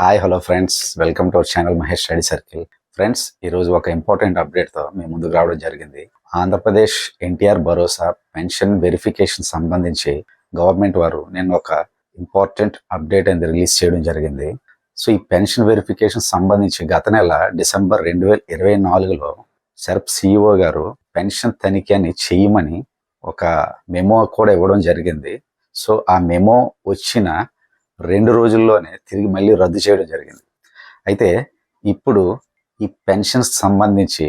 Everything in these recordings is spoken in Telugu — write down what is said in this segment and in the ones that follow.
Hi hello friends welcome to our channel Mahesh study circle friends ఈరోజు ఒక ఇంపార్టెంట్ అప్డేట్తో మేము ముందుకు రావడం జరిగింది. ఆంధ్రప్రదేశ్ ఎన్టీఆర్ భరోసా పెన్షన్ వెరిఫికేషన్ సంబంధించి గవర్నమెంట్ వారు నేను ఒక ఇంపార్టెంట్ అప్డేట్ అనేది రిలీజ్ చేయడం జరిగింది. సో ఈ పెన్షన్ వెరిఫికేషన్ సంబంధించి గత నెల డిసెంబర్ రెండు వేల ఇరవై నాలుగులో సెర్ప్ సిఇఓ గారు పెన్షన్ తనిఖీ అని చేయమని ఒక మెమో కూడా ఇవ్వడం జరిగింది. సో ఆ మెమో వచ్చిన రెండు రోజుల్లోనే తిరిగి మళ్ళీ రద్దు చేయడం జరిగింది. అయితే ఇప్పుడు ఈ పెన్షన్స్ సంబంధించి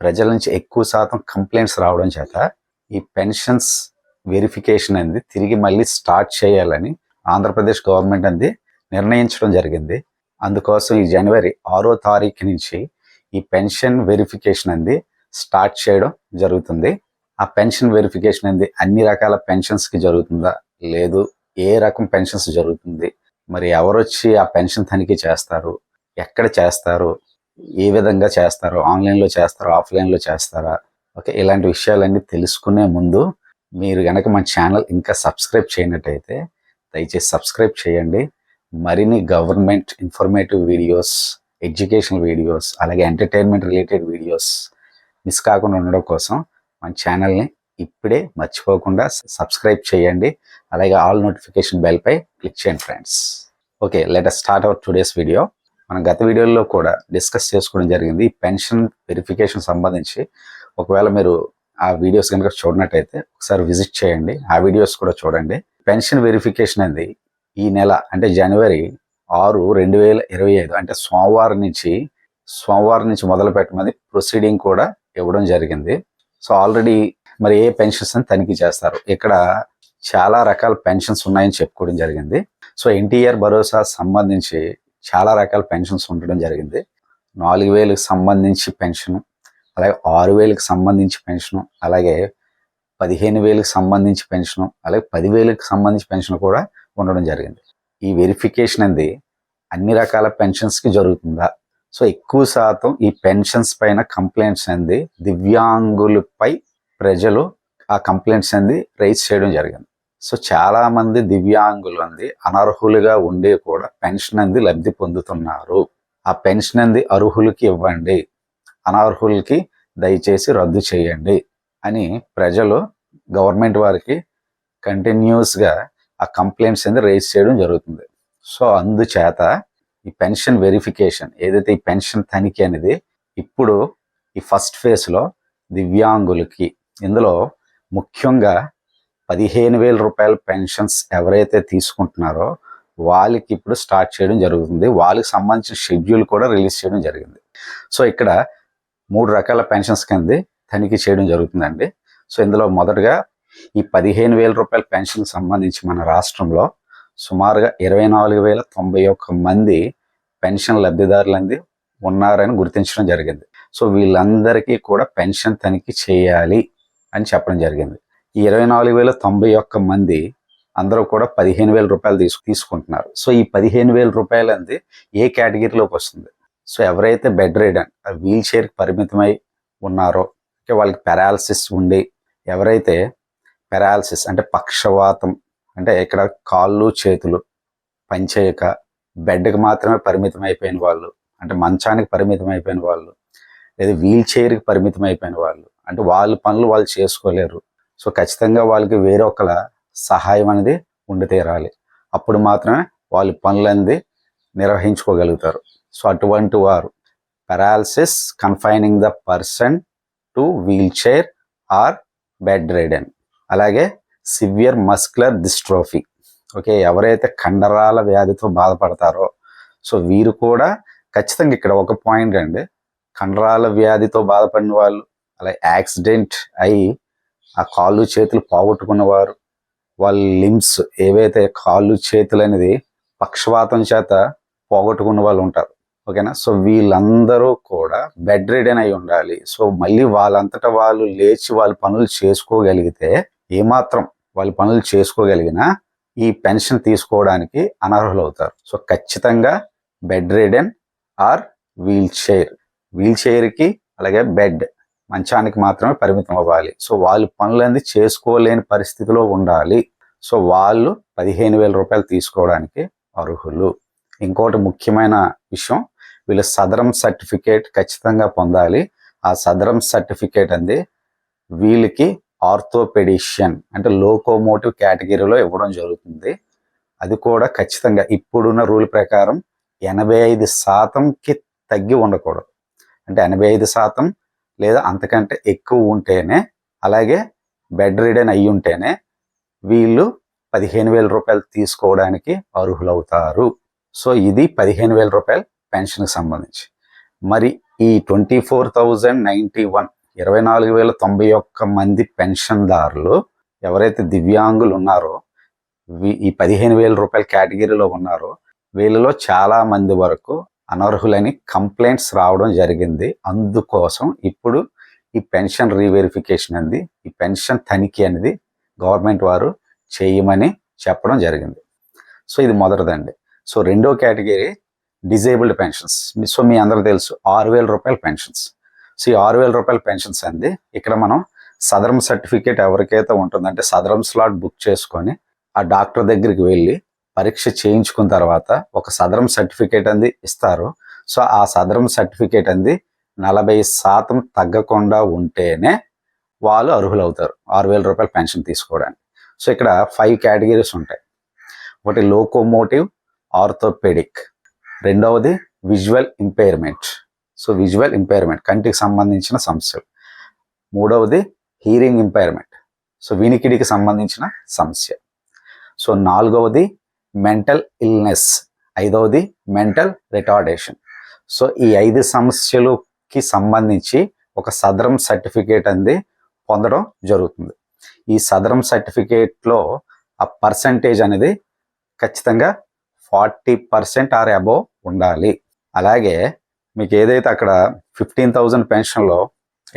ప్రజల నుంచి ఎక్కువ శాతం కంప్లైంట్స్ రావడం చేత ఈ పెన్షన్స్ వెరిఫికేషన్ అనేది తిరిగి మళ్ళీ స్టార్ట్ చేయాలని ఆంధ్రప్రదేశ్ గవర్నమెంట్ అనేది నిర్ణయించడం జరిగింది. అందుకోసం ఈ జనవరి ఆరో తారీఖు నుంచి ఈ పెన్షన్ వెరిఫికేషన్ అనేది స్టార్ట్ చేయడం జరుగుతుంది. ఆ పెన్షన్ వెరిఫికేషన్ అనేది అన్ని రకాల పెన్షన్స్కి జరుగుతుందా? లేదు. ఏ రకం పెన్షన్స్ జరుగుతుంది మరి ఎవరు వచ్చి ఆ పెన్షన్ తనిఖీ చేస్తారు ఎక్కడ చేస్తారు ఏ విధంగా చేస్తారు ఆన్లైన్లో చేస్తారా ఆఫ్లైన్లో చేస్తారా ఓకే ఇలాంటి విషయాలన్నీ తెలుసుకునే ముందు మీరు కనుక మన ఛానల్ ఇంకా సబ్స్క్రైబ్ చేయనట్టయితే దయచేసి సబ్స్క్రైబ్ చేయండి. మరిన్ని government informative videos educational videos అలాగే ఎంటర్టైన్మెంట్ రిలేటెడ్ వీడియోస్ మిస్ కాకుండా ఉండడం కోసం మన ఛానల్ని ఇప్పుడే మర్చిపోకుండా సబ్స్క్రైబ్ చేయండి. అలాగే ఆల్ నోటిఫికేషన్ బెల్ పై క్లిక్ చేయండి friends. Okay let us start our today's video. మనం గత వీడియోలో కూడా డిస్కస్ చేసుకోవడం జరిగింది. పెన్షన్ వెరిఫికేషన్ సంబంధించి ఒకవేళ మీరు ఆ వీడియోస్ కనుక చూడనట్టయితే ఒకసారి విజిట్ చేయండి. ఆ వీడియోస్ కూడా చూడండి. పెన్షన్ వెరిఫికేషన్ అనేది ఈ నెల అంటే జనవరి ఆరు రెండు వేల ఇరవై ఐదు అంటే సోమవారం నుంచి సోమవారం నుంచి మొదలు పెట్టమని ప్రొసీడింగ్ కూడా ఇవ్వడం జరిగింది. సో ఆల్రెడీ మరి ఏ పెన్షన్స్ అని తనిఖీ చేస్తారు. ఇక్కడ చాలా రకాల పెన్షన్స్ ఉన్నాయని చెప్పుకోవడం జరిగింది. సో ఎన్టీఆర్ భరోసా సంబంధించి చాలా రకాల పెన్షన్స్ ఉండడం జరిగింది. నాలుగు వేలకు సంబంధించి పెన్షన్ అలాగే ఆరు వేలకు సంబంధించి పెన్షన్ అలాగే పదిహేను వేలకు సంబంధించి పెన్షన్ అలాగే పదివేలకు సంబంధించి పెన్షన్ కూడా ఉండడం జరిగింది. ఈ వెరిఫికేషన్ అనేది అన్ని రకాల పెన్షన్స్కి జరుగుతుందా? సో ఎక్కువ శాతం ఈ పెన్షన్స్ పైన కంప్లైంట్స్ అనేది దివ్యాంగులపై ప్రజలు ఆ కంప్లైంట్స్ అనేది రైజ్ చేయడం జరిగింది. సో చాలామంది దివ్యాంగులు అంది అనర్హులుగా ఉండి కూడా పెన్షన్ అంది లబ్ధి పొందుతున్నారు. ఆ పెన్షన్ అంది అర్హులకి ఇవ్వండి అనర్హులకి దయచేసి రద్దు చేయండి అని ప్రజలు గవర్నమెంట్ వారికి కంటిన్యూస్గా ఆ కంప్లైంట్స్ అనేది రేజ్ చేయడం జరుగుతుంది. సో అందుచేత ఈ పెన్షన్ వెరిఫికేషన్ ఏదైతే ఈ పెన్షన్ తనిఖీ అనేది ఇప్పుడు ఈ ఫస్ట్ ఫేజ్లో దివ్యాంగులకి ఇందులో ముఖ్యంగా పదిహేను వేల రూపాయల పెన్షన్స్ ఎవరైతే తీసుకుంటున్నారో వాళ్ళకి ఇప్పుడు స్టార్ట్ చేయడం జరుగుతుంది. వాళ్ళకి సంబంధించిన షెడ్యూల్ కూడా రిలీజ్ చేయడం జరిగింది. సో ఇక్కడ మూడు రకాల పెన్షన్స్ కింద తనిఖీ చేయడం జరుగుతుందండి. సో ఇందులో మొదటగా ఈ పదిహేను వేల రూపాయల పెన్షన్ సంబంధించి మన రాష్ట్రంలో సుమారుగా ఇరవై నాలుగు వేల తొంభై ఒక్క మంది పెన్షన్ లబ్ధిదారులంది ఉన్నారని గుర్తించడం జరిగింది. సో వీళ్ళందరికీ కూడా పెన్షన్ తనిఖీ చేయాలి. అని చెప్పడం జరిగింది. ఈ ఇరవై నాలుగు వేల తొంభై ఒక్క మంది అందరూ కూడా పదిహేను వేల రూపాయలు తీసుకు తీసుకుంటున్నారు. సో ఈ పదిహేను వేల రూపాయలు అంది ఏ కేటగిరీలోకి వస్తుంది? సో ఎవరైతే బెడ్ రైడన్ వీల్ చైర్కి పరిమితమై ఉన్నారో వాళ్ళకి పెరాలసిస్ ఉండి ఎవరైతే పెరాలసిస్ అంటే పక్షవాతం అంటే ఇక్కడ కాళ్ళు చేతులు పనిచేయక బెడ్కి మాత్రమే పరిమితం అయిపోయిన వాళ్ళు అంటే మంచానికి పరిమితం అయిపోయిన వాళ్ళు లేదా వీల్ చైర్కి పరిమితం అయిపోయిన వాళ్ళు అంటే వాళ్ళ పనులు వాళ్ళు చేసుకోలేరు. సో ఖచ్చితంగా వాళ్ళకి వేరొకల సహాయం అనేది ఉండి తీరాలి. అప్పుడు మాత్రమే వాళ్ళ పనులన్నీ నిర్వహించుకోగలుగుతారు. సో అటువంటి వారు paralysis confining the person to wheel chair or bed ridden అలాగే సివియర్ మస్కులర్ డిస్ట్రోఫీ ఓకే ఎవరైతే కండరాల వ్యాధితో బాధపడతారో సో వీరు కూడా ఖచ్చితంగా ఇక్కడ ఒక పాయింట్ అండి. కండరాల వ్యాధితో బాధపడిన వాళ్ళు అలాగే యాక్సిడెంట్ అయి ఆ కాళ్ళు చేతులు పోగొట్టుకున్నవారు వాళ్ళ లిమ్స్ ఏవైతే కాళ్ళు చేతులు అనేది పక్షవాతం చేత పోగొట్టుకున్న వాళ్ళు ఉంటారు. ఓకేనా? సో వీళ్ళందరూ కూడా బెడ్ రిడన్ అయి ఉండాలి. సో మళ్ళీ వాళ్ళంతటా వాళ్ళు లేచి వాళ్ళ పనులు చేసుకోగలిగితే ఏమాత్రం వాళ్ళ పనులు చేసుకోగలిగినా ఈ పెన్షన్ తీసుకోవడానికి అనర్హులు అవుతారు సో ఖచ్చితంగా bed ridden or wheel chair. Wheel చైర్కి అలాగే బెడ్ మంచానికి మాత్రమే పరిమితం అవ్వాలి. సో వాళ్ళు పనులన్నీ చేసుకోలేని పరిస్థితిలో ఉండాలి. సో వాళ్ళు పదిహేను వేల రూపాయలు తీసుకోవడానికి అర్హులు. ఇంకోటి ముఖ్యమైన విషయం వీళ్ళు సదరం సర్టిఫికేట్ ఖచ్చితంగా పొందాలి. ఆ సదరం సర్టిఫికేట్ అంది వీళ్ళకి ఆర్థోపెడిషియన్ అంటే లోకోమోటివ్ కేటగిరీలో ఇవ్వడం జరుగుతుంది. అది కూడా ఖచ్చితంగా ఇప్పుడున్న రూల్ ప్రకారం ఎనభై ఐదు శాతంకి తగ్గి ఉండకూడదు. అంటే ఎనభై ఐదు శాతం లేదా అంతకంటే ఎక్కువ ఉంటేనే అలాగే బెడ్ రిడెన్ అయ్యి ఉంటేనే వీళ్ళు పదిహేను వేల రూపాయలు తీసుకోవడానికి అర్హులవుతారు. సో ఇది పదిహేను వేల రూపాయలు పెన్షన్కి సంబంధించి. మరి ఈ twenty four thousand ninety one ఇరవై నాలుగు వేల తొంభై ఒక్క మంది పెన్షన్దారులు ఎవరైతే దివ్యాంగులు ఉన్నారో ఈ పదిహేను వేల రూపాయల కేటగిరీలో ఉన్నారో వీళ్ళలో చాలా మంది వరకు అనర్హులని కంప్లైంట్స్ రావడం జరిగింది. అందుకోసం ఇప్పుడు ఈ పెన్షన్ రీవెరిఫికేషన్ అనేది ఈ పెన్షన్ తనిఖీ అనేది గవర్నమెంట్ వారు చేయమని చెప్పడం జరిగింది. సో ఇది మొదటిదండి. సో రెండో కేటగిరీ డిజేబుల్డ్ పెన్షన్స్. సో మీ అందరూ తెలుసు ఆరు వేల రూపాయల పెన్షన్స్. సో ఈ ఆరు వేల రూపాయల పెన్షన్స్ అండి ఇక్కడ మనం సదరం సర్టిఫికేట్ ఎవరికైతే ఉంటుందంటే సదరం స్లాట్ బుక్ చేసుకొని ఆ డాక్టర్ దగ్గరికి వెళ్ళి పరీక్ష చేయించుకున్న తర్వాత ఒక సదరం సర్టిఫికేట్ అంది ఇస్తారు. సో ఆ సదరం సర్టిఫికేట్ అంది నలభై శాతం తగ్గకుండా ఉంటేనే వాళ్ళు అర్హులవుతారు. ఆరు వేల రూపాయల పెన్షన్ తీసుకోవడానికి. సో ఇక్కడ ఫైవ్ కేటగిరీస్ ఉంటాయి. ఒకటి లోకోమోటివ్ ఆర్థోపెడిక్. రెండవది visual impairment. So visual impairment కంటికి సంబంధించిన సమస్యలు. మూడవది హీరింగ్ ఇంపైర్మెంట్. సో వినికిడికి సంబంధించిన సమస్య. సో నాలుగవది మెంటల్ ఇల్నెస్ ఐదవది మెంటల్ రిటార్డేషన్ సో ఈ ఐదు సమస్యలకి సంబంధించి ఒక సదరం సర్టిఫికేట్ అనేది పొందడం జరుగుతుంది. ఈ సదరం సర్టిఫికేట్లో ఆ పర్సంటేజ్ అనేది ఖచ్చితంగా ఫార్టీ పర్సెంట్ ఆర్ అబోవ్ ఉండాలి. అలాగే మీకు ఏదైతే అక్కడ ఫిఫ్టీన్ థౌజండ్ పెన్షన్లో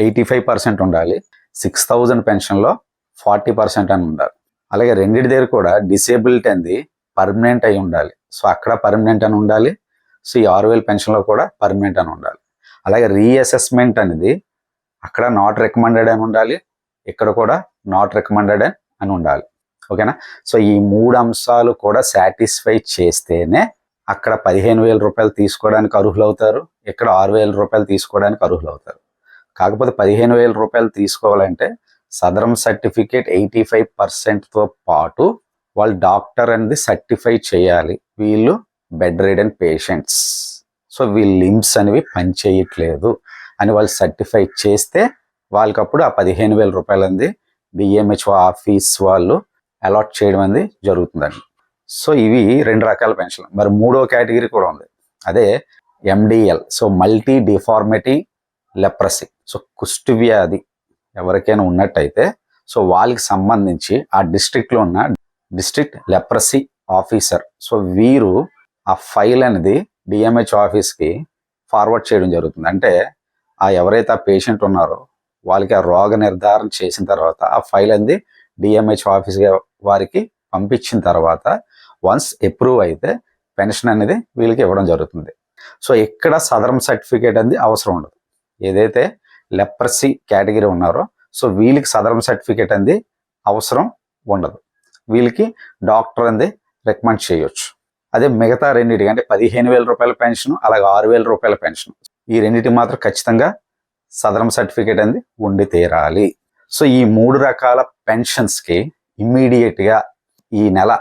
ఎయిటీ ఫైవ్ పర్సెంట్ ఉండాలి సిక్స్ థౌజండ్ పెన్షన్లో ఫార్టీ పర్సెంట్ అని ఉండాలి. అలాగే రెండింటి దగ్గర కూడా డిసేబిలిటీ అంది పర్మనెంట్ అయి ఉండాలి. సో అక్కడ పర్మనెంట్ అని ఉండాలి. సో ఈ ఆరు వేల పెన్షన్లో కూడా పర్మనెంట్ అని ఉండాలి. అలాగే రీఅసెస్మెంట్ అనేది అక్కడ నాట్ రికమెండెడ్ అని ఉండాలి. ఇక్కడ కూడా నాట్ రికమెండెడ్ అని ఉండాలి. ఓకేనా? సో ఈ మూడు అంశాలు కూడా సాటిస్ఫై చేస్తేనే అక్కడ పదిహేను వేల రూపాయలు తీసుకోవడానికి అర్హులవుతారు. ఇక్కడ ఆరు వేల రూపాయలు తీసుకోవడానికి అర్హులవుతారు. కాకపోతే పదిహేను వేల రూపాయలు తీసుకోవాలంటే సదరం సర్టిఫికేట్ ఎయిటీ ఫైవ్ పర్సెంట్తో పాటు వాళ్ళు డాక్టర్ అనేది సర్టిఫై చేయాలి. వీళ్ళు బెడ్ రిడన్ పేషెంట్స్. సో వీళ్ళ లిమ్స్ అనేవి పనిచేయట్లేదు అని వాళ్ళు సర్టిఫై చేస్తే వాళ్ళకప్పుడు ఆ పదిహేను వేల రూపాయలు అంది డిఎంహెచ్ఓ ఆఫీస్ వాళ్ళు అలాట్ చేయడం అనేది జరుగుతుందండి. సో ఇవి రెండు రకాల పెన్షన్లు. మరి మూడో కేటగిరీ కూడా ఉంది. అదే MDL. So multi deformity leprosy. So కుష్టి వ్యాధి ఎవరికైనా ఉన్నట్టయితే సో వాళ్ళకి సంబంధించి ఆ డిస్ట్రిక్ట్లో ఉన్న డిస్ట్రిక్ట్ లెప్రసీ ఆఫీసర్ సో వీరు ఆ ఫైల్ అనేది డిఎంహెచ్ ఆఫీస్కి ఫార్వర్డ్ చేయడం జరుగుతుంది. అంటే ఆ ఎవరైతే ఆ పేషెంట్ ఉన్నారో వాళ్ళకి ఆ రోగ నిర్ధారణ చేసిన తర్వాత ఆ ఫైల్ అనేది డిఎంహెచ్ ఆఫీస్ వారికి పంపించిన తర్వాత వన్స్ అప్రూవ్ అయితే పెన్షన్ అనేది వీళ్ళకి ఇవ్వడం జరుగుతుంది. సో ఇక్కడ సదరం సర్టిఫికేట్ అనేది అవసరం ఉండదు. ఏదైతే లెప్రసీ కేటగిరీ ఉన్నారో సో వీళ్ళకి సదరం సర్టిఫికేట్ అనేది అవసరం ఉండదు. వీళ్ళకి డాక్టర్ అనేది రికమెండ్ చేయొచ్చు. అదే మిగతా రెండింటికి అంటే పదిహేను వేల రూపాయల పెన్షన్ అలాగే ఆరు వేల రూపాయల పెన్షన్. ఈ రెండింటికి మాత్రం ఖచ్చితంగా సదరం సర్టిఫికేట్ అనేది ఉండి తీరాలి. సో ఈ మూడు రకాల పెన్షన్స్కి ఇమ్మీడియట్గా ఈ నెల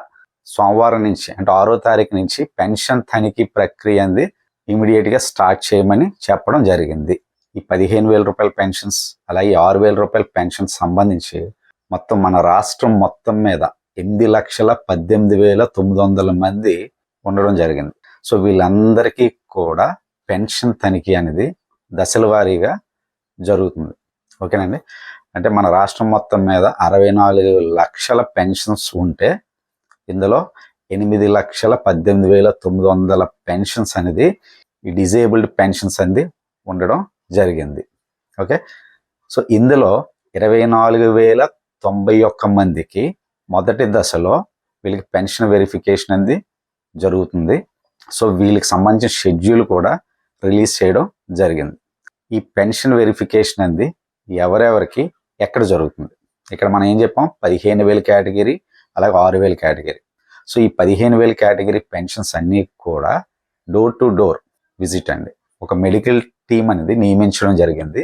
సోమవారం నుంచి అంటే ఆరో తారీఖు నుంచి పెన్షన్ తనిఖీ ప్రక్రియ అనేది ఇమీడియట్గా స్టార్ట్ చేయమని చెప్పడం జరిగింది. ఈ పదిహేను వేల రూపాయల పెన్షన్స్ అలాగే ఆరు వేల రూపాయల పెన్షన్ సంబంధించి మొత్తం మన రాష్ట్రం మొత్తం మీద ఎనిమిది లక్షల పద్దెనిమిది వేల తొమ్మిది వందల మంది ఉండడం జరిగింది. సో వీళ్ళందరికీ కూడా పెన్షన్ తనిఖీ అనేది దశల వారీగా జరుగుతుంది. ఓకేనండి? అంటే మన రాష్ట్రం మొత్తం మీద అరవై నాలుగు లక్షల పెన్షన్స్ ఉంటే ఇందులో ఎనిమిది లక్షల పద్దెనిమిది వేల తొమ్మిది వందల పెన్షన్స్ అనేది ఈ డిజేబుల్డ్ పెన్షన్స్ అనేది ఉండడం జరిగింది. ఓకే? సో ఇందులో ఇరవై నాలుగు వేల తొంభై ఒక్క మందికి మొదటి దశలో వీళ్ళకి పెన్షన్ వెరిఫికేషన్ అనేది జరుగుతుంది. సో వీళ్ళకి సంబంధించిన షెడ్యూల్ కూడా రిలీజ్ చేయడం జరిగింది. ఈ పెన్షన్ వెరిఫికేషన్ అనేది ఎవరెవరికి ఎక్కడ జరుగుతుంది? ఇక్కడ మనం ఏం చెప్పాం? పదిహేను వేల కేటగిరీ అలాగే ఆరు వేల కేటగిరీ. సో ఈ పదిహేను వేల కేటగిరీ పెన్షన్స్ అన్నీ కూడా డోర్ టు డోర్ విజిట్ అండి. ఒక మెడికల్ టీం అనేది నియమించడం జరిగింది.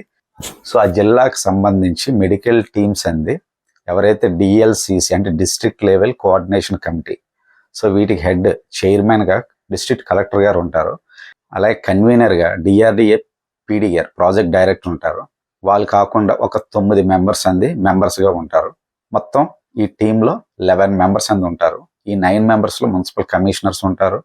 సో ఆ జిల్లాకు సంబంధించి మెడికల్ టీమ్స్ అంది ఎవరైతే డిఎల్సిసి అంటే district level coordination committee so వీటికి హెడ్ చైర్మన్గా డిస్ట్రిక్ట్ కలెక్టర్ గారు ఉంటారు. అలాగే కన్వీనర్గా డిఆర్డిఏ పీడిఆర్ ప్రాజెక్ట్ డైరెక్టర్ ఉంటారు. వాళ్ళు కాకుండా ఒక తొమ్మిది మెంబర్స్ అంది మెంబర్స్గా ఉంటారు. మొత్తం ఈ టీంలో లెవెన్ మెంబర్స్ అంది ఉంటారు. ఈ నైన్ మెంబర్స్లో మున్సిపల్ కమిషనర్స్ ఉంటారు.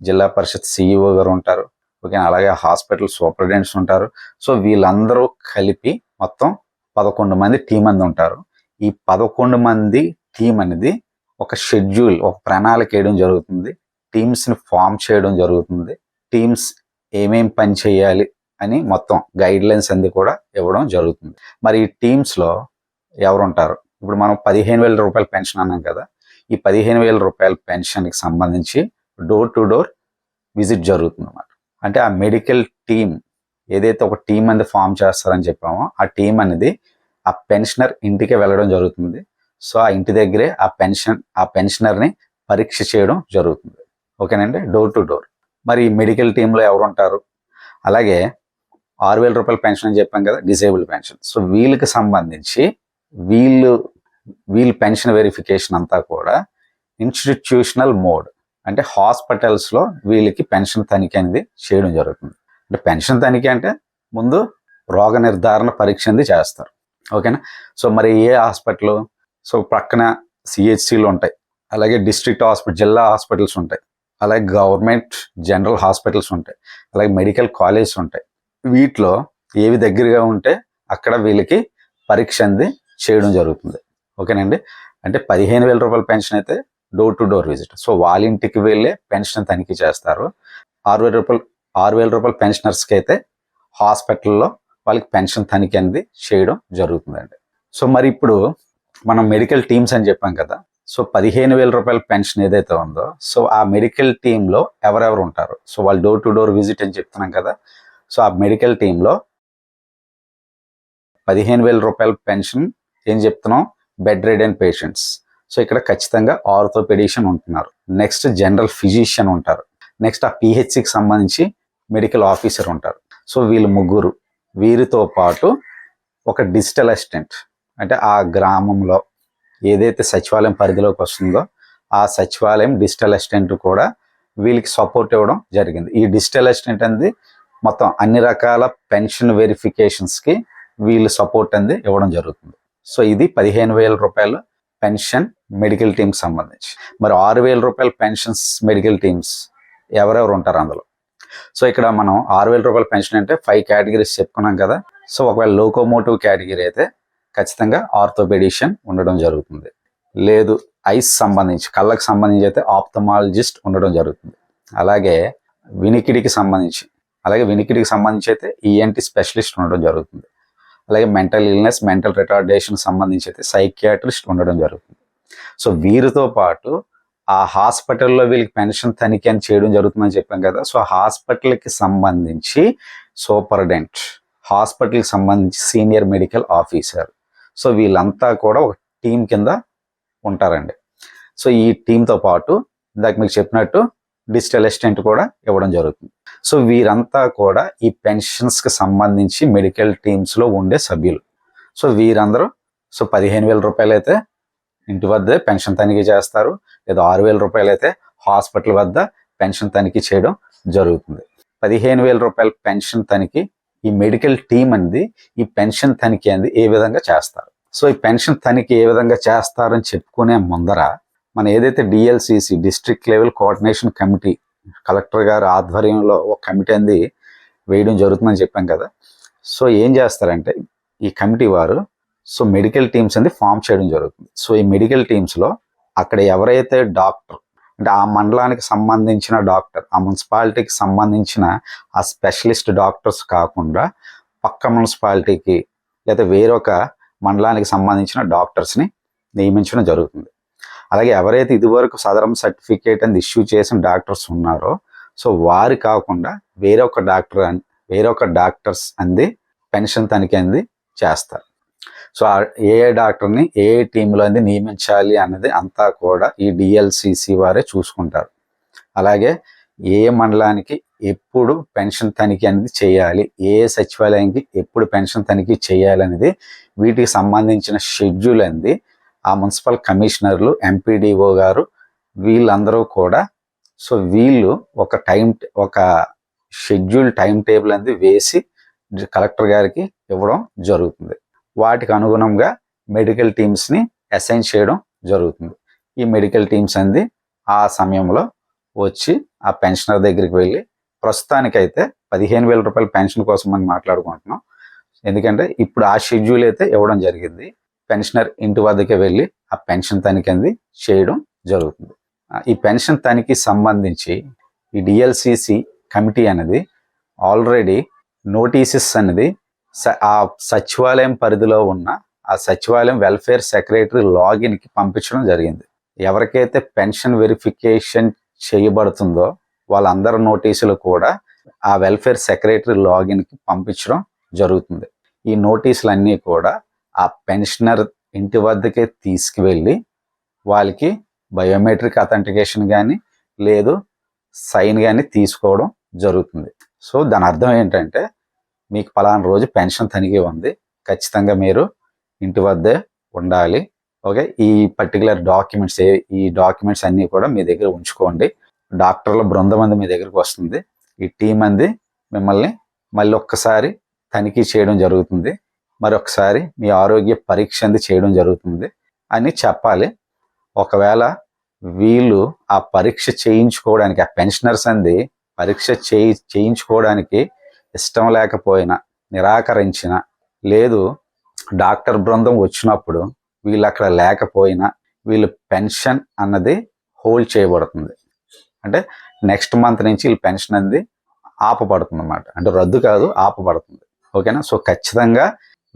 జిల్లా పరిషత్ సిఇఓ గారు ఉంటారు. ఓకే అలాగే హాస్పిటల్ సూపరింటెండెంట్స్ ఉంటారు. సో వీళ్ళందరూ కలిపి మొత్తం పదకొండు మంది టీం అంది ఉంటారు. ఈ పదకొండు మంది టీం అనేది ఒక షెడ్యూల్ ఒక ప్రణాళిక వేయడం జరుగుతుంది. టీమ్స్ని ఫామ్ చేయడం జరుగుతుంది. టీమ్స్ ఏమేం పని చేయాలి అని మొత్తం గైడ్ లైన్స్ కూడా ఇవ్వడం జరుగుతుంది. మరి ఈ టీమ్స్లో ఎవరుంటారు? ఇప్పుడు మనం పదిహేను వేల రూపాయల పెన్షన్ అన్నాం కదా. ఈ పదిహేను వేల రూపాయల పెన్షన్కి సంబంధించి డోర్ టు డోర్ విజిట్ జరుగుతుంది అన్నమాట అంటే ఆ మెడికల్ టీం ఏదైతే ఒక టీం అనేది ఫామ్ చేస్తారని చెప్పామో ఆ టీం అనేది ఆ పెన్షనర్ ఇంటికి వెళ్ళడం జరుగుతుంది. సో ఆ ఇంటి దగ్గరే ఆ పెన్షన్ ఆ పెన్షనర్ని పరీక్ష చేయడం జరుగుతుంది. ఓకేనండి? డోర్ టు డోర్ మరి మెడికల్ టీంలో ఎవరు ఉంటారు అలాగే ఆరు వేల రూపాయల పెన్షన్ అని చెప్పాం కదా డిసేబుల్ పెన్షన్. సో వీళ్ళకి సంబంధించి వీళ్ళు వీళ్ళ పెన్షన్ వెరిఫికేషన్ అంతా కూడా ఇన్స్టిట్యూషనల్ మోడ్ అంటే హాస్పిటల్స్లో వీళ్ళకి పెన్షన్ తనిఖీ అనేది చేయడం జరుగుతుంది. అంటే పెన్షన్ తనిఖీ అంటే ముందు రోగ నిర్ధారణ పరీక్ష అనేది చేస్తారు. ఓకేనా? సో మరి ఏ హాస్పిటల్? సో పక్కన సిహెచ్సిలు ఉంటాయి. అలాగే డిస్ట్రిక్ట్ హాస్పిటల్ జిల్లా హాస్పిటల్స్ ఉంటాయి. అలాగే గవర్నమెంట్ జనరల్ హాస్పిటల్స్ ఉంటాయి. అలాగే మెడికల్ కాలేజెస్ ఉంటాయి. వీటిలో ఏవి దగ్గరగా ఉంటే అక్కడ వీళ్ళకి పరీక్ష అంది చేయడం జరుగుతుంది. ఓకేనండి అంటే పదిహేను వేల రూపాయల పెన్షన్ అయితే door to door visit. So వాళ్ళ ఇంటికి వెళ్ళే పెన్షన్ తనిఖీ చేస్తారు. ఆరు వేల రూపాయలు ఆరు వేల రూపాయల పెన్షనర్స్కి అయితే హాస్పిటల్లో వాళ్ళకి పెన్షన్ తనిఖీ అనేది చేయడం జరుగుతుందండి. సో మరి ఇప్పుడు మనం మెడికల్ టీమ్స్ అని చెప్పాం కదా సో పదిహేను వేల రూపాయల పెన్షన్ ఏదైతే ఉందో సో ఆ మెడికల్ టీంలో ఎవరెవరు ఉంటారు? సో వాళ్ళు డోర్ టు డోర్ విజిట్ అని చెప్తున్నాం కదా సో ఆ మెడికల్ టీంలో పదిహేను వేల రూపాయల పెన్షన్ ఏం చెప్తున్నాం? Bedridden patients. సో ఇక్కడ ఖచ్చితంగా ఆర్థోపెడిషియన్ ఉంటున్నారు. నెక్స్ట్ జనరల్ ఫిజిషియన్ ఉంటారు. నెక్స్ట్ ఆ పిహెచ్సికి సంబంధించి మెడికల్ ఆఫీసర్ ఉంటారు. సో వీళ్ళు ముగ్గురు. వీరితో పాటు ఒక డిజిటల్ అసిస్టెంట్ అంటే ఆ గ్రామంలో ఏదైతే సచివాలయం పరిధిలోకి వస్తుందో ఆ సచివాలయం డిజిటల్ అసిస్టెంట్ కూడా వీళ్ళకి సపోర్ట్ ఇవ్వడం జరిగింది. ఈ డిజిటల్ అసిస్టెంట్ అనేది మొత్తం అన్ని రకాల పెన్షన్ వెరిఫికేషన్స్కి వీళ్ళు సపోర్ట్ అనేది ఇవ్వడం జరుగుతుంది. సో ఇది పదిహేను వేల రూపాయలు పెన్షన్ మెడికల్ టీమ్కి సంబంధించి. మరి ఆరు వేల రూపాయల పెన్షన్స్ మెడికల్ టీమ్స్ ఎవరెవరు ఉంటారు అందులో? సో ఇక్కడ మనం ఆరు వేల రూపాయల పెన్షన్ అంటే ఫైవ్ కేటగిరీస్ చెప్పుకున్నాం కదా. సో ఒకవేళ లోకోమోటివ్ కేటగిరీ అయితే ఖచ్చితంగా ఆర్థోపెడిషియన్ ఉండడం జరుగుతుంది. లేదు ఐస్ సంబంధించి కళ్ళకు సంబంధించి అయితే ఆప్థమాలజిస్ట్ ఉండడం జరుగుతుంది. అలాగే వినికిడికి సంబంధించి అలాగే వినికిడికి సంబంధించి అయితే ఈఎన్టీ స్పెషలిస్ట్ ఉండడం జరుగుతుంది. అలాగే మెంటల్ ఇల్నెస్ మెంటల్ రిటార్డేషన్ సంబంధించి అయితే సైకియాట్రిస్ట్ ఉండడం జరుగుతుంది. సో వీరితో పాటు ఆ హాస్పిటల్లో వీళ్ళకి పెన్షన్ తనిఖీ అని చేయడం జరుగుతుందని చెప్పాం కదా. సో హాస్పిటల్కి సంబంధించి సూపర్డెంట్ హాస్పిటల్కి సంబంధించి సీనియర్ మెడికల్ ఆఫీసర్. సో వీళ్ళంతా కూడా ఒక టీం కింద ఉంటారండి. సో ఈ టీంతో పాటు ఇందాక మీకు చెప్పినట్టు డిజిటల్ అసిస్టెంట్ కూడా ఇవ్వడం జరుగుతుంది. సో వీరంతా కూడా ఈ పెన్షన్స్కి సంబంధించి మెడికల్ టీమ్స్లో ఉండే సభ్యులు. సో వీరందరూ సో పదిహేను వేల రూపాయలు అయితే ఇంటి వద్దే పెన్షన్ తనిఖీ చేస్తారు. లేదా ఆరు వేల రూపాయలు అయితే హాస్పిటల్ వద్ద పెన్షన్ తనిఖీ చేయడం జరుగుతుంది. పదిహేను వేల రూపాయల పెన్షన్ తనిఖీ ఈ మెడికల్ టీం అనేది ఈ పెన్షన్ తనిఖీ అనేది ఏ విధంగా చేస్తారు? సో ఈ పెన్షన్ తనిఖీ ఏ విధంగా చేస్తారని చెప్పుకునే ముందర మన ఏదైతే DLCC district level coordination committee collector గారి ఆధ్వర్యంలో ఒక కమిటీ అనేది వేయడం జరుగుతుందని చెప్పాం కదా. సో ఏం చేస్తారంటే ఈ కమిటీ వారు సో మెడికల్ టీమ్స్ అనేది ఫామ్ చేయడం జరుగుతుంది. సో ఈ మెడికల్ టీమ్స్లో అక్కడ ఎవరైతే డాక్టర్ అంటే ఆ మండలానికి సంబంధించిన డాక్టర్ ఆ మున్సిపాలిటీకి సంబంధించిన ఆ స్పెషలిస్ట్ డాక్టర్స్ కాకుండా పక్క మున్సిపాలిటీకి లేదా వేరొక మండలానికి సంబంధించిన డాక్టర్స్ని నియమించడం జరుగుతుంది. అలాగే ఎవరైతే ఇదివరకు సదరం సర్టిఫికేట్ అనేది ఇష్యూ చేసిన డాక్టర్స్ ఉన్నారో సో వారు కాకుండా వేరొక డాక్టర్ అని వేరొక డాక్టర్స్ అంది పెన్షన్ తనిఖీ అంది చేస్తారు. సో ఏ ఏ డాక్టర్ని ఏ ఏ టీంలో అనేది నియమించాలి అన్నది అంతా కూడా ఈ డిఎల్సిసి వారే చూసుకుంటారు. అలాగే ఏ మండలానికి ఎప్పుడు పెన్షన్ తనిఖీ అనేది చేయాలి ఏ సచివాలయానికి ఎప్పుడు పెన్షన్ తనిఖీ చేయాలి అనేది వీటికి సంబంధించిన షెడ్యూల్ అనేది ఆ మున్సిపల్ కమిషనర్లు ఎంపీడీఓ గారు వీళ్ళందరూ కూడా సో వీళ్ళు ఒక టైం ఒక షెడ్యూల్ టైం టేబుల్ అనేది వేసి కలెక్టర్ గారికి ఇవ్వడం జరుగుతుంది. వాటికి అనుగుణంగా మెడికల్ టీమ్స్ని అసైన్ చేయడం జరుగుతుంది. ఈ మెడికల్ టీమ్స్ అనేది ఆ సమయంలో వచ్చి ఆ పెన్షనర్ దగ్గరికి వెళ్ళి ప్రస్తుతానికైతే పదిహేను వేల రూపాయల పెన్షన్ కోసం మనం మాట్లాడుకుంటున్నాం. ఎందుకంటే ఇప్పుడు ఆ షెడ్యూల్ అయితే ఇవ్వడం జరిగింది. పెన్షనర్ ఇంటి వద్దకే వెళ్ళి ఆ పెన్షన్ తనిఖీ అనేది చేయడం జరుగుతుంది. ఈ పెన్షన్ తనిఖీ సంబంధించి ఈ డిఎల్సిసి కమిటీ అనేది ఆల్రెడీ నోటీసెస్ అనేది ఆ సచివాలయం పరిధిలో ఉన్న ఆ సచివాలయం వెల్ఫేర్ సెక్రటరీ లాగిన్కి పంపించడం జరిగింది. ఎవరికైతే పెన్షన్ వెరిఫికేషన్ చేయబడుతుందో వాళ్ళందరి నోటీసులు కూడా ఆ వెల్ఫేర్ సెక్రటరీ లాగిన్కి పంపించడం జరుగుతుంది. ఈ నోటీసులన్నీ కూడా ఆ పెన్షనర్ ఇంటి వద్దకే తీసుకువెళ్ళి వాళ్ళకి బయోమెట్రిక్ అథెంటికేషన్ కానీ లేదు సైన్ కానీ తీసుకోవడం జరుగుతుంది. సో దాని అర్థం ఏంటంటే మీకు పలానా రోజు పెన్షన్ తనిఖీ ఉంది. ఖచ్చితంగా మీరు ఇంటి వద్దే ఉండాలి. ఓకే? ఈ పర్టికులర్ డాక్యుమెంట్స్ ఈ డాక్యుమెంట్స్ అన్నీ కూడా మీ దగ్గర ఉంచుకోండి. డాక్టర్ల బృందం అంది మీ దగ్గరికి వస్తుంది. ఈ టీం అంది మిమ్మల్ని మళ్ళీ ఒక్కసారి తనిఖీ చేయడం జరుగుతుంది. మరొకసారి మీ ఆరోగ్య పరీక్ష అంది చేయడం జరుగుతుంది అని చెప్పాలి. ఒకవేళ వీళ్ళు ఆ పరీక్ష చేయించుకోవడానికి ఆ పెన్షనర్స్ అంది పరీక్ష చేయి చేయించుకోవడానికి ఇష్టం లేకపోయినా నిరాకరించిన లేదు డాక్టర్ బృందం వచ్చినప్పుడు వీళ్ళు అక్కడ లేకపోయినా వీళ్ళు పెన్షన్ అన్నది హోల్డ్ చేయబడుతుంది. అంటే నెక్స్ట్ మంత్ నుంచి వీళ్ళు పెన్షన్ అనేది ఆపబడుతుంది అన్నమాట అంటే రద్దు కాదు ఆపబడుతుంది. ఓకేనా? సో ఖచ్చితంగా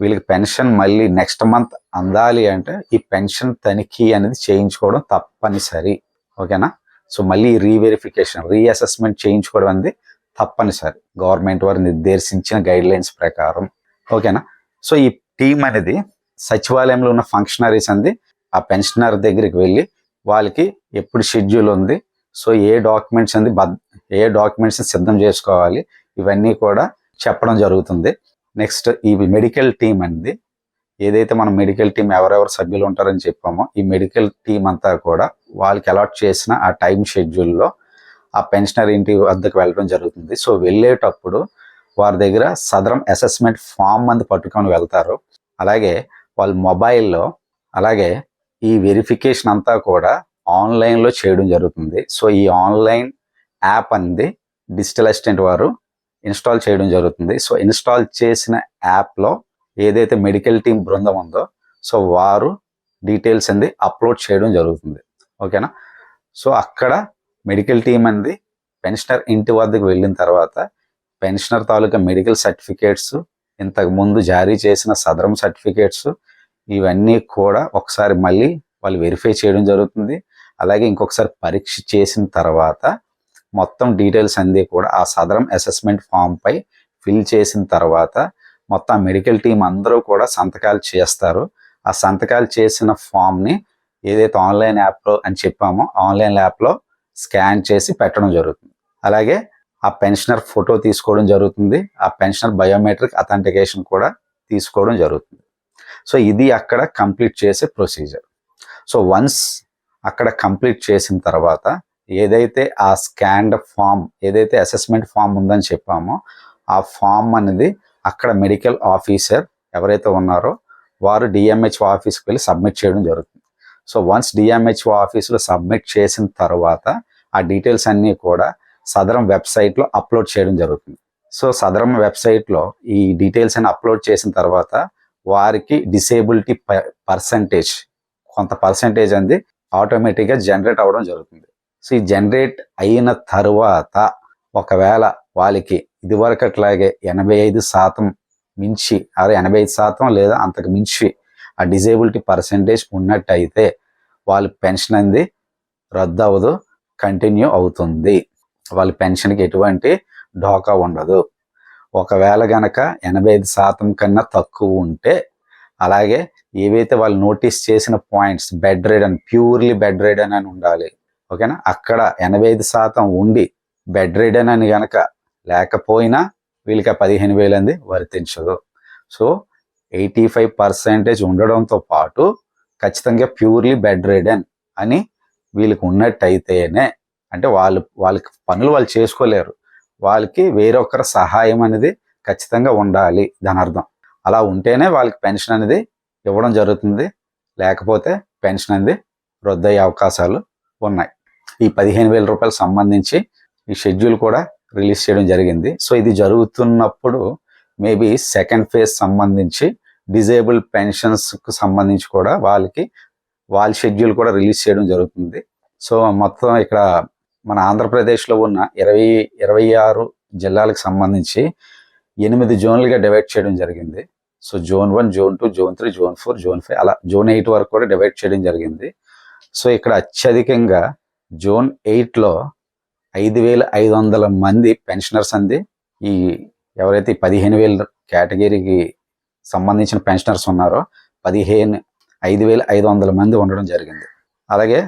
వీళ్ళకి పెన్షన్ మళ్ళీ నెక్స్ట్ మంత్ అందాలి అంటే ఈ పెన్షన్ తనిఖీ అనేది చేయించుకోవడం తప్పనిసరి. ఓకేనా? సో మళ్ళీ రీవెరిఫికేషన్ రీఅసెస్మెంట్ చేయించుకోవడం అనేది తప్పనిసరి. గవర్నమెంట్ వారు నిర్దేశించిన గైడ్ లైన్స్ ప్రకారం. ఓకేనా? సో ఈ టీం అనేది సచివాలయంలో ఉన్న ఫంక్షనరీస్ అంది. ఆ పెన్షనర్ దగ్గరికి వెళ్ళి వాళ్ళకి ఎప్పుడు షెడ్యూల్ ఉంది. సో ఏ డాక్యుమెంట్స్ అంది బద్ ఏ డాక్యుమెంట్స్ సిద్ధం చేసుకోవాలి ఇవన్నీ కూడా చెప్పడం జరుగుతుంది. నెక్స్ట్ ఈ మెడికల్ టీం అనేది ఏదైతే మనం మెడికల్ టీం ఎవరెవరు సభ్యులు ఉంటారని చెప్పామో ఈ మెడికల్ టీం అంతా కూడా వాళ్ళకి అలాట్ చేసిన ఆ టైం షెడ్యూల్లో ఆ పెన్షనర్ ఇంటి వద్దకు వెళ్ళడం జరుగుతుంది. సో వెళ్ళేటప్పుడు వారి దగ్గర సదరం అసెస్మెంట్ ఫామ్ అంది పట్టుకొని వెళ్తారు. అలాగే వాళ్ళ మొబైల్లో అలాగే ఈ వెరిఫికేషన్ అంతా కూడా ఆన్లైన్లో చేయడం జరుగుతుంది. సో ఈ ఆన్లైన్ యాప్ అనేది డిజిటల్ అసిస్టెంట్ వారు ఇన్స్టాల్ చేయడం జరుగుతుంది. సో ఇన్స్టాల్ చేసిన యాప్లో ఏదైతే మెడికల్ టీం బృందం ఉందో సో వారు డీటెయిల్స్ అనేది అప్లోడ్ చేయడం జరుగుతుంది. ఓకేనా? సో అక్కడ మెడికల్ టీం అనేది పెన్షనర్ ఇంటి వద్దకు వెళ్ళిన తర్వాత పెన్షనర్ తాలూకా మెడికల్ సర్టిఫికేట్స్ ఇంతకు ముందు జారీ చేసిన సదరం సర్టిఫికేట్స్ ఇవన్నీ కూడా ఒకసారి మళ్ళీ వాళ్ళు వెరిఫై చేయడం జరుగుతుంది. అలాగే ఇంకొకసారి పరీక్ష చేసిన తర్వాత మొత్తం డీటెయిల్స్ అన్నీ కూడా ఆ సదరం అసెస్మెంట్ ఫామ్పై ఫిల్ చేసిన తర్వాత మొత్తం మెడికల్ టీం అందరూ కూడా సంతకాలు చేస్తారు. ఆ సంతకాలు చేసిన ఫామ్ని ఏదైతే ఆన్లైన్ యాప్లో అని చెప్పామో ఆన్లైన్ యాప్లో స్కాన్ చేసి పెట్టడం జరుగుతుంది. అలాగే ఆ పెన్షనర్ ఫోటో తీసుకోవడం జరుగుతుంది. ఆ పెన్షనర్ బయోమెట్రిక్ అథెంటికేషన్ కూడా తీసుకోవడం జరుగుతుంది. సో ఇది అక్కడ కంప్లీట్ చేసే ప్రొసీజర్. సో వన్స్ అక్కడ కంప్లీట్ చేసిన తర్వాత ఏదైతే ఆ స్కాన్డ్ ఫామ్ ఏదైతే అసెస్మెంట్ ఫామ్ ఉందని చెప్పామో ఆ ఫామ్ అనేది అక్కడ మెడికల్ ఆఫీసర్ ఎవరైతే ఉన్నారో వారు డిఎంహెచ్ఓ ఆఫీస్కి వెళ్ళి సబ్మిట్ చేయడం జరుగుతుంది. సో వన్స్ డిఎంహెచ్ఓ ఆఫీస్లో సబ్మిట్ చేసిన తర్వాత ఆ డీటెయిల్స్ అన్నీ కూడా సదరం వెబ్సైట్లో అప్లోడ్ చేయడం జరుగుతుంది. సో సదరం వెబ్సైట్లో ఈ డీటెయిల్స్ అన్ని అప్లోడ్ చేసిన తర్వాత వారికి డిసేబిలిటీ పర్సంటేజ్ కొంత పర్సంటేజ్ అనేది ఆటోమేటిక్గా జనరేట్ అవ్వడం జరుగుతుంది. సో ఈ జనరేట్ అయిన తర్వాత ఒకవేళ వాళ్ళకి ఇదివరకు అట్లాగే ఎనభై ఐదు శాతం మించి అదే ఎనభై ఐదు శాతం లేదా అంతకు మించి ఆ డిజేబిలిటీ పర్సంటేజ్ ఉన్నట్టయితే వాళ్ళ పెన్షన్ అనేది రద్దు అవ్వదు కంటిన్యూ అవుతుంది. వాళ్ళ పెన్షన్కి ఎటువంటి ఢోకా ఉండదు. ఒకవేళ గనక ఎనభై ఐదు శాతం కన్నా తక్కువ ఉంటే అలాగే ఏవైతే వాళ్ళు నోటీస్ చేసిన points bedridden purely bedridden అని ఉండాలి. ఓకేనా? అక్కడ ఎనభై ఐదు శాతం ఉండి బెడ్ రిడన్ అని గనక లేకపోయినా వీళ్ళకి ఆ పదిహేను వేలు అంది వర్తించదు. సో ఎయిటీ ఫైవ్ పర్సెంటేజ్ ఉండడంతో పాటు ఖచ్చితంగా ప్యూర్లీ బెడ్ రిడన్ అని వీళ్ళకి ఉన్నట్టయితేనే అంటే వాళ్ళు వాళ్ళకి పనులు వాళ్ళు చేసుకోలేరు. వాళ్ళకి వేరొకరి సహాయం అనేది ఖచ్చితంగా ఉండాలి దాని అర్థం అలా ఉంటేనే వాళ్ళకి పెన్షన్ అనేది ఇవ్వడం జరుగుతుంది. లేకపోతే పెన్షన్ అనేది రద్దయ్యే అవకాశాలు ఉన్నాయి. ఈ పదిహేను వేల రూపాయలు సంబంధించి ఈ షెడ్యూల్ కూడా రిలీజ్ చేయడం జరిగింది. సో ఇది జరుగుతున్నప్పుడు మేబీ సెకండ్ ఫేజ్ సంబంధించి డిజేబుల్ పెన్షన్స్కు సంబంధించి కూడా వాళ్ళకి వాళ్ళ షెడ్యూల్ కూడా రిలీజ్ చేయడం జరుగుతుంది. సో మొత్తం ఇక్కడ మన ఆంధ్రప్రదేశ్లో ఉన్న ఇరవై ఇరవై ఆరు జిల్లాలకు సంబంధించి ఎనిమిది జోన్లుగా డివైడ్ చేయడం జరిగింది. So zone one zone two zone three zone four zone five అలా జోన్ ఎయిట్ వరకు కూడా డివైడ్ చేయడం జరిగింది. సో ఇక్కడ అత్యధికంగా జోన్ ఎయిట్లో ఐదు వేల ఐదు వందల మంది పెన్షనర్స్ అంది. ఈ ఎవరైతే పదిహేను వేల కేటగిరీకి సంబంధించిన పెన్షనర్స్ ఉన్నారో పదిహేను ఐదు వేల ఐదు వందల మంది ఉండడం జరిగింది. అలాగే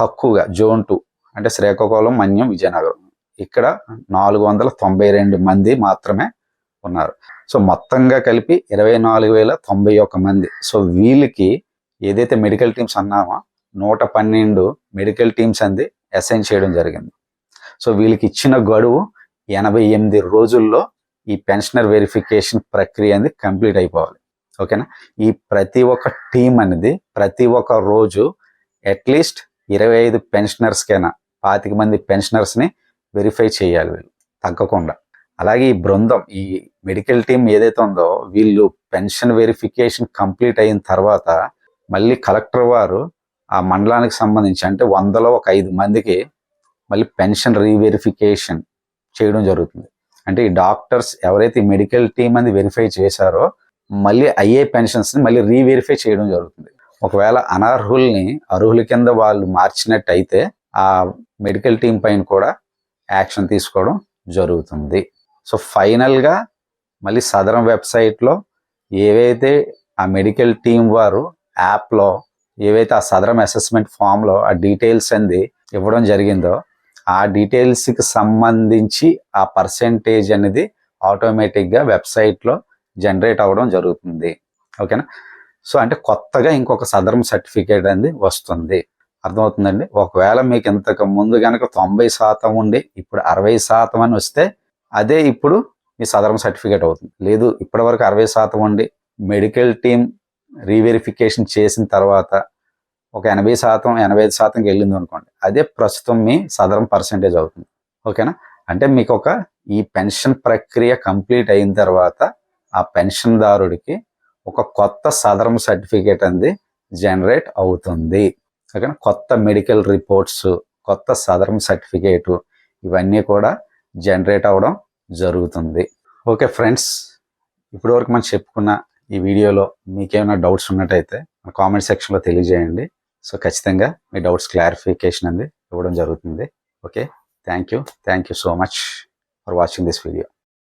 తక్కువగా జోన్ టూ అంటే శ్రీకాకుళం మన్యం విజయనగరం ఇక్కడ నాలుగు వందల తొంభై రెండు మంది మాత్రమే ఉన్నారు. సో మొత్తంగా కలిపి ఇరవై నాలుగు వేల తొంభై ఒక్క మంది. సో వీళ్ళకి ఏదైతే మెడికల్ టీమ్స్ అన్నామో నూట పన్నెండు మెడికల్ టీమ్స్ అంది అసైన్ చేయడం జరిగింది. సో వీళ్ళకి ఇచ్చిన గడువు ఎనభై ఎనిమిది రోజుల్లో ఈ పెన్షనర్ వెరిఫికేషన్ ప్రక్రియ అనేది కంప్లీట్ అయిపోవాలి. ఓకేనా? ఈ ప్రతి ఒక్క టీం అనేది ప్రతి ఒక్క రోజు అట్లీస్ట్ ఇరవై ఐదు పెన్షనర్స్కైనా పాతిక మంది పెన్షనర్స్ని వెరిఫై చేయాలి వీళ్ళు తగ్గకుండా. అలాగే ఈ బృందం ఈ మెడికల్ టీం ఏదైతే ఉందో వీళ్ళు పెన్షన్ వెరిఫికేషన్ కంప్లీట్ అయిన తర్వాత మళ్ళీ కలెక్టర్ వారు ఆ మండలానికి సంబంధించి అంటే వందలో ఒక ఐదు మందికి మళ్ళీ పెన్షన్ రీవెరిఫికేషన్ చేయడం జరుగుతుంది. అంటే ఈ డాక్టర్స్ ఎవరైతే మెడికల్ టీం అని వెరిఫై చేశారో మళ్ళీ అయ్యే పెన్షన్స్ని మళ్ళీ రీవెరిఫై చేయడం జరుగుతుంది. ఒకవేళ అనర్హుల్ని అర్హుల కింద వాళ్ళు మార్చినట్టయితే ఆ మెడికల్ టీం పైన కూడా యాక్షన్ తీసుకోవడం జరుగుతుంది. సో ఫైనల్గా మళ్ళీ సదరం వెబ్సైట్లో ఏవైతే ఆ మెడికల్ టీం వారు యాప్లో ఏవైతే ఆ సదరం అసెస్మెంట్ ఫామ్లో ఆ డీటెయిల్స్ అంది ఇవ్వడం జరిగిందో ఆ డీటెయిల్స్కి సంబంధించి ఆ పర్సెంటేజ్ అనేది ఆటోమేటిక్గా వెబ్సైట్లో జనరేట్ అవ్వడం జరుగుతుంది. ఓకేనా? సో అంటే కొత్తగా ఇంకొక సదరం సర్టిఫికేట్ అనేది వస్తుంది. అర్థమవుతుందండి? ఒకవేళ మీకు ఇంతకు ముందు కనుక తొంభై శాతం ఉండి ఇప్పుడు అరవై శాతం అని వస్తే అదే ఇప్పుడు మీ సదరం సర్టిఫికేట్ అవుతుంది. లేదు ఇప్పటి వరకు అరవై శాతం ఉండి మెడికల్ టీం రీవెరిఫికేషన్ చేసిన తర్వాత ఒక ఎనభై శాతం ఎనభై ఐదు శాతంకి వెళ్ళింది అనుకోండి అదే ప్రస్తుతం మీ సదరం పర్సంటేజ్ అవుతుంది. ఓకేనా? అంటే మీకు ఒక ఈ పెన్షన్ ప్రక్రియ కంప్లీట్ అయిన తర్వాత ఆ పెన్షన్దారుడికి ఒక కొత్త సదరం సర్టిఫికేట్ అనేది జనరేట్ అవుతుంది. ఓకేనా? కొత్త మెడికల్ రిపోర్ట్స్ కొత్త సదరం సర్టిఫికేటు ఇవన్నీ కూడా జనరేట్ అవ్వడం జరుగుతుంది. ఓకే ఫ్రెండ్స్ ఇప్పటివరకు మనం చెప్పుకున్న ఈ వీడియోలో మీకేమైనా డౌట్స్ ఉన్నట్టయితే కామెంట్ సెక్షన్లో తెలియజేయండి. సో ఖచ్చితంగా మీ డౌట్స్ క్లారిఫికేషన్ అనేది ఇవ్వడం జరుగుతుంది. Okay? Thank you. Thank you so much for watching this video.